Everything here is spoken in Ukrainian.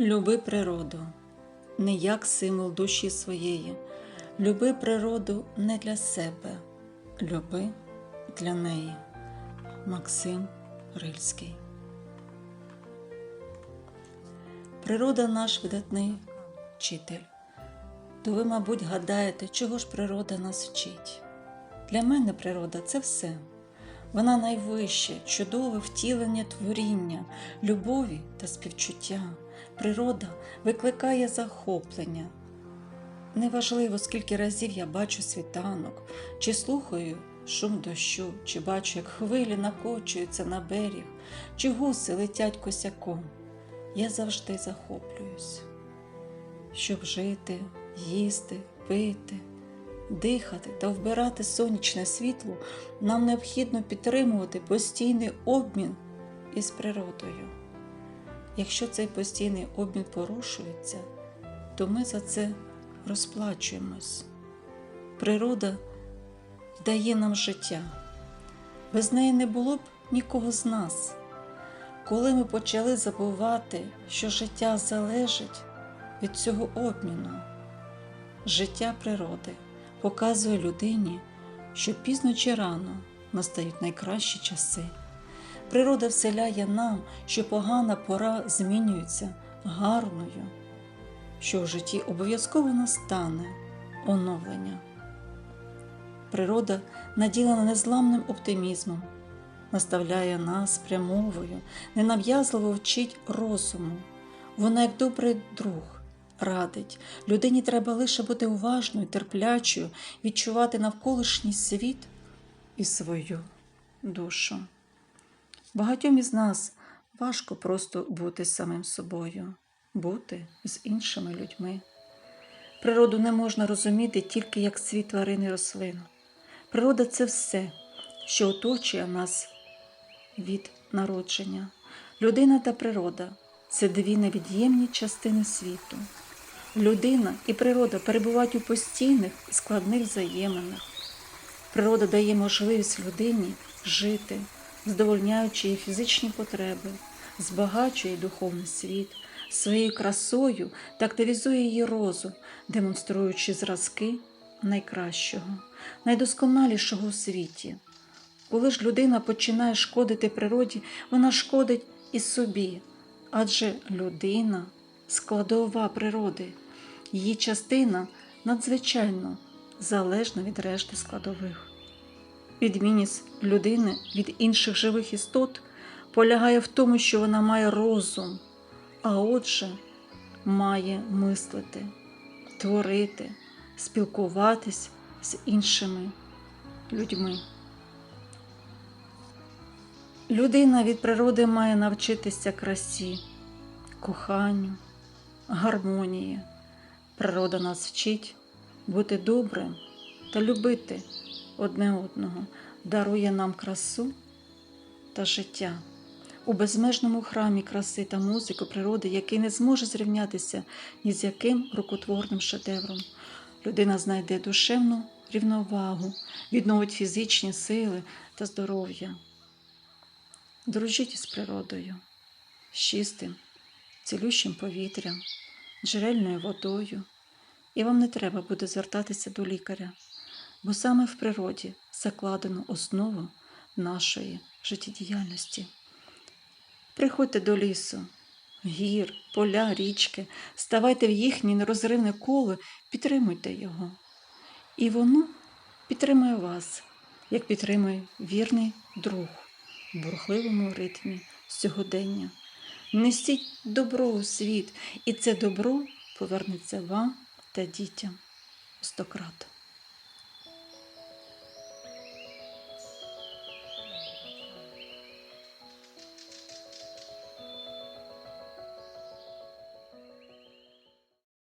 Люби природу не як символ душі своєї. Люби природу не для себе, люби для неї. Максим Рильський. Природа наш видатний вчитель. То ви, мабуть, гадаєте, чого ж природа нас вчить? Для мене природа це все. Вона найвище, чудове втілення творіння, любові та співчуття. Природа викликає захоплення. Неважливо, скільки разів я бачу світанок, чи слухаю шум дощу, чи бачу, як хвилі накочуються на берег, чи гуси летять косяком. Я завжди захоплююсь, щоб жити, їсти, пити, дихати та вбирати сонячне світло, нам необхідно підтримувати постійний обмін із природою. Якщо цей постійний обмін порушується, то ми за це розплачуємось. Природа дає нам життя. Без неї не було б нікого з нас. Коли ми почали забувати, що життя залежить від цього обміну, життя природи показує людині, що пізно чи рано настають найкращі часи. Природа вселяє нам, що погана пора змінюється гарною, що в житті обов'язково настане оновлення. Природа наділена незламним оптимізмом, наставляє нас прямовою, ненав'язливо вчить розуму. Вона, як добрий друг, радить. Людині треба лише бути уважною, терплячою, відчувати навколишній світ і свою душу. Багатьом із нас важко просто бути самим собою, бути з іншими людьми. Природу не можна розуміти тільки як світ тварин і рослин. Природа це все, що оточує нас від народження. Людина та природа це дві невід'ємні частини світу. Людина і природа перебувають у постійних і складних взаєминах. Природа дає можливість людині жити, задовольняючи її фізичні потреби, збагачує духовний світ, своєю красою та активізує її розум, демонструючи зразки найкращого, найдосконалішого у світі. Коли ж людина починає шкодити природі, вона шкодить і собі, адже людина складова природи, її частина надзвичайно залежна від решти складових. Відмінність людини від інших живих істот полягає в тому, що вона має розум, а отже, має мислити, творити, спілкуватись з іншими людьми. Людина від природи має навчитися красі, коханню, гармонії. Природа нас вчить бути добрим та любити одне одного, дарує нам красу та життя у безмежному храмі краси та музики природи, який не зможе зрівнятися ні з яким рукотворним шедевром. Людина знайде душевну рівновагу, відновить фізичні сили та здоров'я. Дружіть із природою, з чистим, цілющим повітрям, джерельною водою, і вам не треба буде звертатися до лікаря, бо саме в природі закладено основу нашої життєдіяльності. Приходьте до лісу, гір, поля, річки, ставайте в їхнє нерозривне коло, підтримуйте його. І воно підтримує вас, як підтримує вірний друг в бурхливому ритмі сьогодення. Несіть добро у світ, і це добро повернеться вам та дітям стократ.